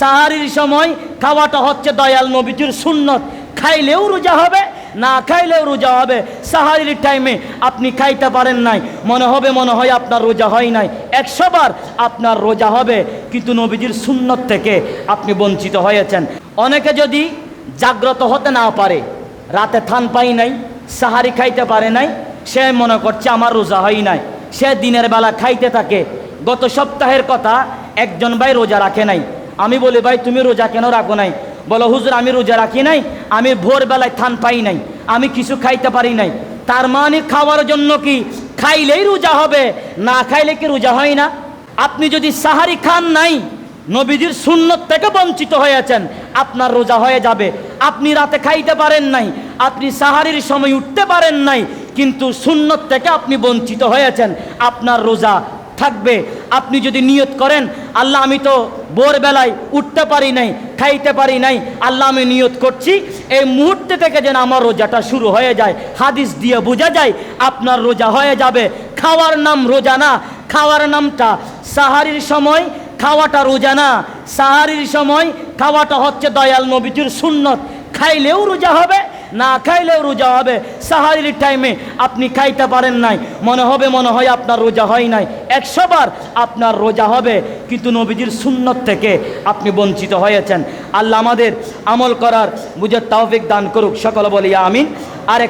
সাহারির সময় খাওয়াটা হচ্ছে দয়াল নবীজির সুন্নত। খাইলেও রোজা হবে, না খাইলেও রোজা হবে। সাহারির টাইমে আপনি খাইতে পারেন নাই। মনে হবে, মনে হয় আপনার রোজা হয় নাই। একশো বার আপনার রোজা হবে, কিন্তু নবীজির সুন্নত থেকে আপনি বঞ্চিত হয়েছেন। অনেকে যদি জাগ্রত হতে না পারে, রাতে থান পাই নাই, সাহারি খাইতে পারে নাই, সে মনে করছে আমার রোজা হয় নাই। সে দিনের বেলা খাইতে থাকে। গত সপ্তাহের কথা একজন ভাই রোজা রাখে নাই। আমি বলি, ভাই, তুমি রোজা কেন রাখো নাই? বলো, হুজুর, আমি রোজা রাখি নাই, আমি ভোরবেলায় থান পাই নাই, আমি কিছু খাইতে পারি নাই। তার মানে খাওয়ার জন্য কি খাইলেই রোজা হবে, না খাইলে কি রোজা হয় না? আপনি যদি সাহারি খান নাই, নবীজির সুন্নত থেকে বঞ্চিত হয়েছেন, আপনার রোজা হয়ে যাবে। আপনি রাতে খাইতে পারেন নাই, আপনি সাহারির সময় উঠতে পারেন নাই, কিন্তু সুন্নত থেকে আপনি বঞ্চিত হয়েছেন, আপনার রোজা থাকবে। আপনি যদি নিয়ত করেন, আল্লাহ আমি তো ভোরবেলায় উঠতে পারি নাই, খাইতে পারি নাই, আল্লাহ আমি নিয়ত করছি, এই মুহূর্তে থেকে যেন আমার রোজাটা শুরু হয়ে যায়। হাদিস দিয়ে বোঝা যায়, আপনার রোজা হয়ে যাবে। খাওয়ার নাম রোজা না, খাওয়ার নামটা সাহারির সময়, খাওয়াটা রোজা না। সাহারির সময় খাওয়াটা হচ্ছে দয়াল নবীজির সুন্নত। খাইলেও রোজা হবে না খাইলেও রোজা হবে। সাহারির টাইমে আপনি খাইতে পারেন নাই। মনে হবে, মনে হয় আপনার রোজা হয় নাই। একশোবার আপনার রোজা হবে, কিন্তু নবীজির সুন্নত থেকে আপনি বঞ্চিত হয়েছেন। আল্লাহ আমাদের আমল করার বুঝে তাওফিক দান করুক। সকল বলিয়া আমিন। আর